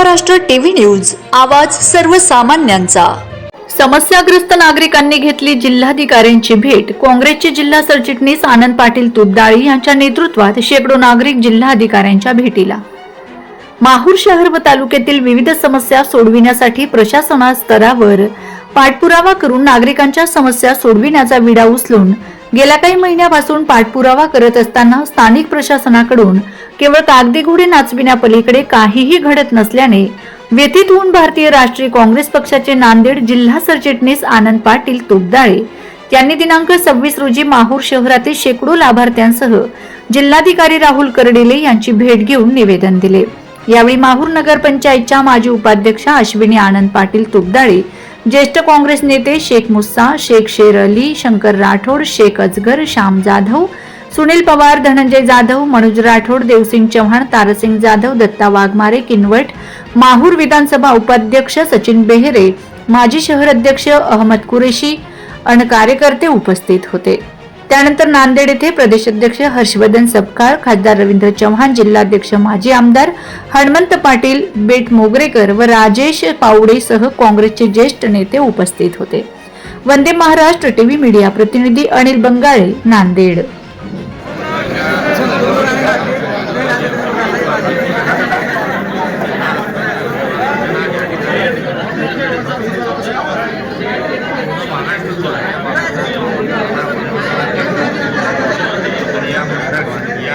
Maharashtra TV news आवाज सर्वसामान्यांचा. समस्याग्रस्त नागरिकांनी घेतली जिल्हाधिकाऱ्यांची भेट. काँग्रेसचे जिल्हा सरचिटणीस आनंद पाटील तुपदाळी यांच्या नेतृत्वात शेकडो नागरिक जिल्हाधिकाऱ्यांच्या भेटीला. माहूर शहर व तालुक्यातील विविध समस्या सोडविण्यासाठी प्रशासना स्तरावर पाठपुरावा करून नागरिकांच्या समस्या सोडविण्याचा विडा उचलून गेल्या काही महिन्यापासून पाठपुरावा करत असताना स्थानिक प्रशासनाकडून केवळ कागदी घोडे नाचविण्यापलीकडे काहीही घडत नसल्याने व्यथित होऊन भारतीय राष्ट्रीय काँग्रेस पक्षाचे नांदेड जिल्हा सरचिटणीस आनंद पाटील तुपदाळे यांनी दिनांक सव्वीस रोजी माहूर शहरातील शेकडो लाभार्थ्यांसह जिल्हाधिकारी राहुल कर्डिले यांची भेट घेऊन निवेदन दिले. यावेळी माहूर नगरपंचायतच्या माजी उपाध्यक्षा अश्विनी आनंद पाटील तुपदाळे ज्येष्ठ काँग्रेस नेते शेख मुस्सा शेख शेर अली शंकर राठोड शेख अजगर श्याम जाधव सुनील पवार धनंजय जाधव मनोज राठोड देवसिंग चव्हाण तारसिंग जाधव दत्ता वाघमारे किनवट माहूर विधानसभा उपाध्यक्ष सचिन बेहरे माजी शहर अध्यक्ष अहमद कुरेशी अन कार्यकर्ते उपस्थित होते. त्यानंतर नांदेड येथे प्रदेशाध्यक्ष हर्षवर्धन सपकाळ खासदार रवींद्र चव्हाण जिल्हाध्यक्ष माजी आमदार हनुमंत पाटील बेट मोगरेकर व राजेश पावडेसह काँग्रेसचे ज्येष्ठ नेते उपस्थित होते. वंदे महाराष्ट्र टीव्ही मीडिया प्रतिनिधी अनिल बंगाळे नांदेड या महाराष्ट्र या